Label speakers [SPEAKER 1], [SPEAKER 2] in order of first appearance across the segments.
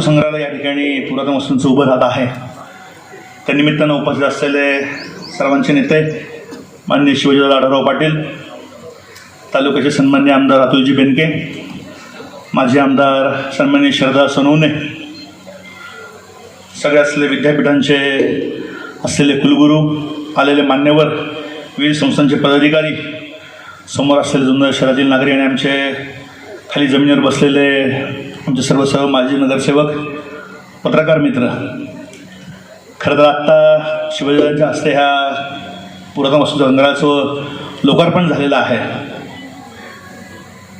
[SPEAKER 1] वस्तू संग्रहालय या ठिकाणी पुरातन वस्तूंचं उभं राहत आहे. त्या निमित्तानं उपस्थित असलेले सर्वांचे नेते माननीय शिवजीराव आढळराव पाटील तालुक्याचे सन्मान्य आमदार अतुलजी बेनके माजी आमदार सन्मान्य शरदा सोनवणे सगळे असलेले विद्यापीठांचे असलेले कुलगुरू आलेले मान्यवर विविध संस्थांचे पदाधिकारी समोर असलेले जुन्नर शहरातील नागरिक आणि आमचे खाली जमिनीवर बसलेले आमचे सर्व सर्व माजी नगरसेवक पत्रकार मित्र खरं तर आत्ता शिवाजीराजांच्या हस्ते ह्या पुरातन वस्तू संग्रहाचं लोकार्पण झालेलं आहे.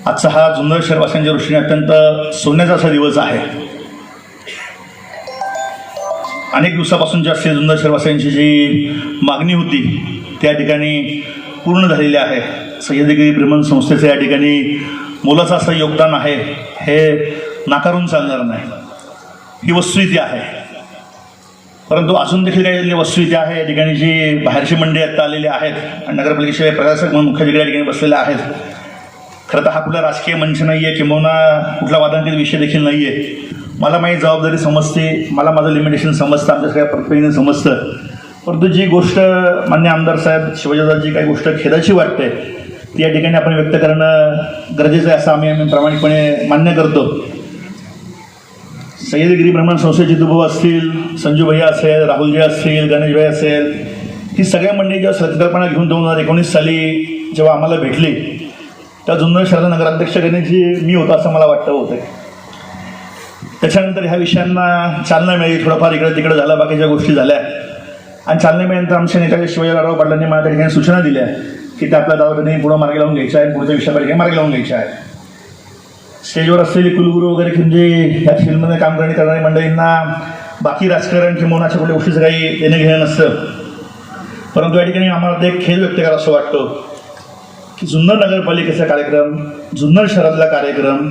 [SPEAKER 1] आजचा हा जुन्नर शहरवासियांच्या दृष्टीने अत्यंत सोन्याचा असा दिवस आहे. अनेक दिवसापासून जास्त जुन्नर शहरवासियांची जी मागणी होती त्या ठिकाणी पूर्ण झालेली आहे. सह्यदगिरी ब्रह्मन संस्थेचं या ठिकाणी मोलाचं असं योगदान आहे. हे नाकारून चालणार नाही. ही वस्तुस्थिती आहे. परंतु अजून देखील काही वस्तुस्थिती आहे. या ठिकाणी जी बाहेरची मंडळी आता आलेली आहेत आणि नगरपालिकेचे प्रशासक म्हणून मुख्य या ठिकाणी बसलेले आहेत. खरं तर हा कुठला राजकीय मंच नाही आहे किंबहुना कुठला वादांकित विषय देखील नाही आहे मला माझी जबाबदारी समजते मला माझं लिमिटेशन समजतं आमच्या सगळ्या प्रत्येकीने समजतं. परंतु जी गोष्ट मान्य आमदार साहेब शिवाजीदासजी काही गोष्ट खेदाची वाटते ती या ठिकाणी आपण व्यक्त करणं गरजेचं आहे असं आम्ही आम्ही प्रामाणिकपणे मान्य करतो. सह्याद्री ब्रह्मण संस्थेचे दुभाऊ असतील संजू भैया असेल राहुलजी असतील गणेश भाई असेल ही सगळ्या मंडळी जेव्हा संकल्पना घेऊन दोन हजार एकोणीस साली जेव्हा आम्हाला भेटली त्या जुन्नर शहराचा नगराध्यक्ष गणेशजी मी होतो असं मला वाटतं होतं त्याच्यानंतर ह्या विषयांना चालना मिळाली थोडंफार इकडं तिकडं झालं बाकीच्या गोष्टी झाल्या. आणि चालना मिळाल्यानंतर आमच्या नेत्याच्या शिवाजीराव पाटलांनी मला त्या ठिकाणी सूचना दिल्या की त्या आपल्या दावा पुढं मार्ग लावून घ्यायच्या आहे पुढच्या विषया मार्ग लावून घ्यायच्या आहे स्टेजवर असलेले कुलगुरू वगैरे म्हणजे ह्या फील्डमध्ये काम करणे करणारी मंडळींना बाकी राजकारण किंवा अशा कुठल्या गोष्टीचं काही देणं घेणं नसतं. परंतु या ठिकाणी आम्हाला ते एक खेळ व्यक्त करा असं वाटतं की जुन्नर नगरपालिकेचा कार्यक्रम जुन्नर शहरातला कार्यक्रम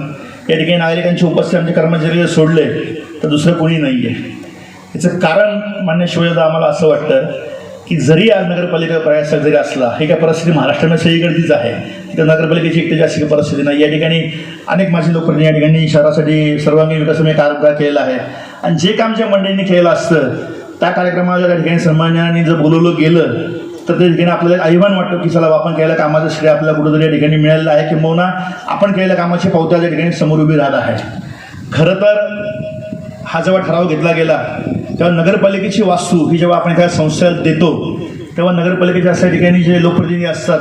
[SPEAKER 1] या ठिकाणी नागरिकांची उपस्थिती आमचे कर्मचारी जर सोडले तर दुसरं कोणी नाही आहे याचं कारण मान्य शिवदादा आम्हाला असं वाटतं की जरी आज नगरपालिका प्रयास जरी असला ही काय परिस्थिती महाराष्ट्रामध्ये सगळीकडतीच आहे. तर नगरपालिकेची एकटी जास्त परिस्थिती नाही. या ठिकाणी अनेक माझे लोकांनी या ठिकाणी शहरासाठी सर्वांगीण विकासामध्ये कार्यक्रम केलेला आहे. आणि जे काम ज्या मंडळींनी केलेलं असतं त्या कार्यक्रमाला त्या ठिकाणी सन्मानाने जर बोलवलं गेलं तर त्या ठिकाणी आपल्याला अभिमान वाटतो की चला आपण केलेल्या कामाचं श्रेय आपल्याला कुठंतरी या ठिकाणी मिळालेलं आहे किंबहुना आपण केलेल्या कामाची पावत्या त्या ठिकाणी समोर उभी राहत आहे. खरं तर हा जेव्हा ठराव घेतला गेला तेव्हा नगरपालिकेची वास्तू ही जेव्हा आपण एखाद्या संस्थेला देतो तेव्हा नगरपालिकेच्या अशा ठिकाणी जे लोकप्रतिनिधी असतात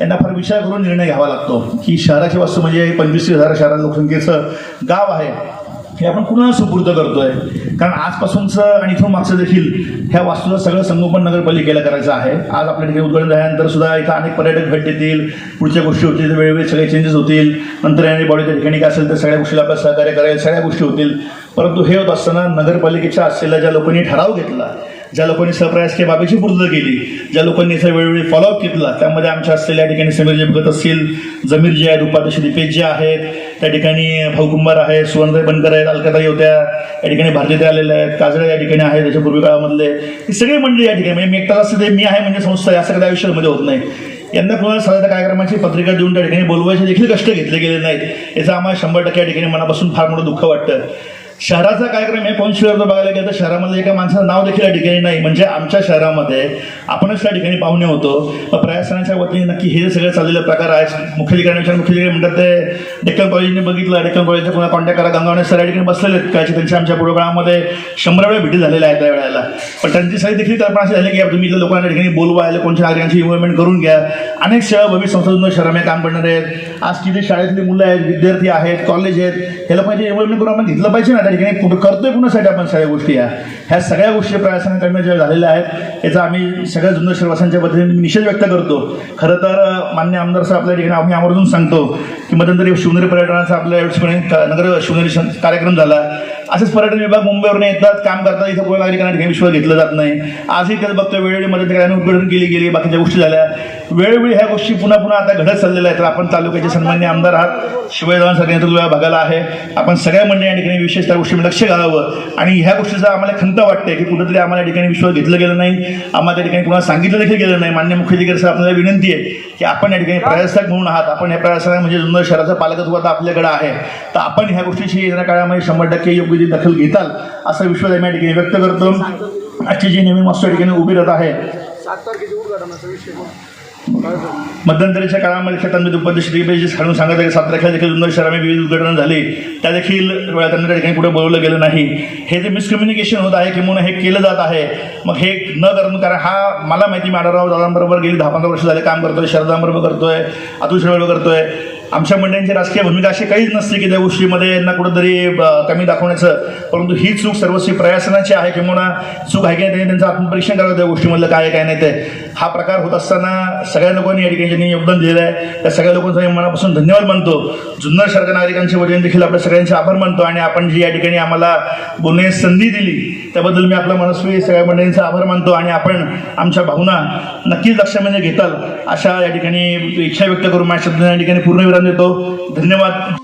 [SPEAKER 1] यांना फार विचार करून निर्णय घ्यावा लागतो. की शहराची वास्तू म्हणजे पंचवीस हजार शहरा लोकसंख्येचं गाव आहे हे आपण कुणाला सुपूर्द करतोय? कारण आजपासूनचं आणि इथून मागचं देखील ह्या वास्तूचं सगळं संगोपन नगरपालिकेला करायचं आहे. आज आपल्या ठिकाणी उद्घाटन झाल्यानंतर सुद्धा इथं अनेक पर्यटक भेट देतील पुढच्या गोष्टी होतील वेळोवेळी सगळे चेंजेस होतील. नंतर येणारी बॉडीच्या ठिकाणी काय असेल तर सगळ्या गोष्टीला आपल्याला सहकार्य करायला सगळ्या गोष्टी होतील. परंतु हे होत असताना नगरपालिकेच्या असलेल्या ज्या लोकांनी ठराव घेतला ज्या लोकांनी सहप्रयासकीय बाबीची पूर्तता केली ज्या लोकांनी याचा वेळोवेळी फॉलोअप घेतला त्यामध्ये आमच्या असलेल्या ठिकाणी समीर जे भगत असतील जमीर जे आहेत उपाध्यक्ष दीपेश जे आहेत त्या ठिकाणी भाऊ कुंभार आहेत सुवर्ण बनकर आहेत अलकाताई होत्या या ठिकाणी भारतीय आलेल्या आहेत काजळे या ठिकाणी आहेत त्याच्या पूर्वी काळामधले. ही सगळी मंडळी या ठिकाणी म्हणजे मी एकटा असते ते मी आहे म्हणजे संस्था आहे, सगळ्या आयुष्यामध्ये होत नाही. यंदा कोणाला साध्या कार्यक्रमाची पत्रिका देऊन त्या ठिकाणी बोलवायचे देखील कष्ट घेतले गेले नाहीत. याचं आम्हाला शंभर टक्के या ठिकाणी मनापासून फार मोठं दुःख वाटतं. शहराचा कार्यक्रम हे पॉईंट बघायला गेलं तर शहरामध्ये एका माणसाचं नाव देखील या ठिकाणी नाही. म्हणजे आमच्या शहरामध्ये आपणच त्या ठिकाणी पाहुणे होतो. मग प्रयासनाच्या वतीने नक्की हे सगळे चाललेले प्रकार आहेत. मुख्याधिकाऱ्यांच्या मुख्याधिकारी म्हणतात ते डेक्कन कॉलेजने बघितलं. डेक्कन कॉलेजच्या पुन्हा कॉन्टॅक्ट करा. गंगावणे सर या ठिकाणी बसलेले आहेत. काय त्यांच्या आमच्या प्रोग्राममध्ये शंभर वेळा भेटी झालेल्या आहेत त्या वेळेला. पण त्यांची सगळी देखील कल्पना अशी झाली की तुम्ही इथल्या लोकांना ठिकाणी बोलवा या कोणत्या नागरिकांची इन्व्हॉल्वमेंट करून घ्या. अनेक सेवाभावी संस्थांना शहरामध्ये काम करणारे आहेत. आज तिथे शाळेतली मुलं आहेत विद्यार्थी आहेत कॉलेज आहेत. ह्याला पाहिजे इन्व्हॉल्वमेंट करून आपण घेतलं पाहिजे ना त्या ठिकाणी कुठं करतोय कुणासाठी आपण सगळ्या गोष्टी या. ह्या सगळ्या गोष्टी प्रशासनाकडनं ज्या झालेल्या आहेत याचा आम्ही सगळ्या जुन्नर शहरवासांच्या पद्धतीने निषेध व्यक्त करतो. खरं तर मान्य आमदार साहेब आपल्या ठिकाणी आम्ही आवर्जून सांगतो की मध्यंतरी शिवनेरी पर्यटनाचा आपल्या यावेळेस नगर शिवनेरी कार्यक्रम झाला. असेच पर्यटन विभाग मुंबईवरून येतात काम करतात इथं कोणा नागरिकांना ठिकाणी विश्वास घेतलं जात नाही. आजही त्यात बघतो वेळोवेळी मदत उद्घाटन केली गेली बाकीच्या गोष्टी झाल्या. वेळोवेळी ह्या गोष्टी पुन्हा पुन्हा आता घडत चाललेल्या आहेत. तर आपण तालुक्याचे सन्मान्य आमदार आहात. शिवाजीरावांसाठी नेतृत्व या भागाला आहे. आपण सगळ्या मंडळी या ठिकाणी विशेष त्या गोष्टीमध्ये लक्ष घालावं. आणि ह्या गोष्टीचा आम्हाला खंत वाटते की कुठेतरी आम्हाला या ठिकाणी विश्वास घेतलं गेलं नाही. आम्हाला त्या ठिकाणी कुणाला सांगितलं देखील गेलं नाही. मान्य मुख्याधिकारी साहेब आपल्याला विनंती आहे की आपण या ठिकाणी प्रयासक म्हणून आहात. आपण या प्रशासक म्हणजे जुन्नर शहराचं पालकत्व आता आपल्याकडे आहे. तर आपण ह्या गोष्टीची येणाऱ्या काळामध्ये शंभर टक्के योग्य ती दखल घेताल असा विश्वास आम्ही या ठिकाणी व्यक्त करतो. आजची जी नवीन मास्टर या ठिकाणी उभी राहत आहे. मध्यंतरीच्या काळामध्ये क्षेत्रांमध्ये उपाध्यक्ष दिग्गज सांगून सांगत आहे की सात देखील जुन्नर शहरामध्ये विविध उद्घाटन झाली. त्या देखील वेळा त्यांना त्या ठिकाणी कुठे बोलवलं गेलं नाही. हे जे मिसकम्युनिकेशन होत आहे किंवा हे केलं जात आहे मग हे न करून कारण हा मला माहिती मी आढळराव दादांबरोबर गेली दहा पंधरा वर्ष झाले काम करतोय शरदांबरोबर करतोय अतुल शेळबरोबर करतोय. आमच्या मंडळींची राजकीय भूमिका अशी काहीच नसते की त्या गोष्टीमध्ये यांना कुठंतरी कमी दाखवण्याचं. परंतु ही चूक सर्वस्वी प्रयासनाची आहे किंवा चूक आहे की नाही त्यांनी त्यांचं आत्मपरीक्षण करावं त्या गोष्टीमधलं काय आहे काय नाही ते. हा प्रकार होत असताना सगळ्या लोकांनी या ठिकाणी ज्यांनी योगदान दिलेलं आहे त्या सगळ्या लोकांचा मनापासून धन्यवाद मानतो. जुन्नर शहराच्या नागरिकांच्या वतीने देखील आपल्या सगळ्यांचे आभार मानतो आणि आपण जी या ठिकाणी आम्हाला बोलण्याची संधी दिली त्याबद्दल मी आपला मनस्वी सगळ्या मंडळींचा आभार मानतो आणि आपण आमच्या भावना नक्कीच लक्षामध्ये घेताल अशा या ठिकाणी इच्छा व्यक्त करून माझ्या शब्दांना या ठिकाणी पूर्ण विराम देतो. धन्यवाद.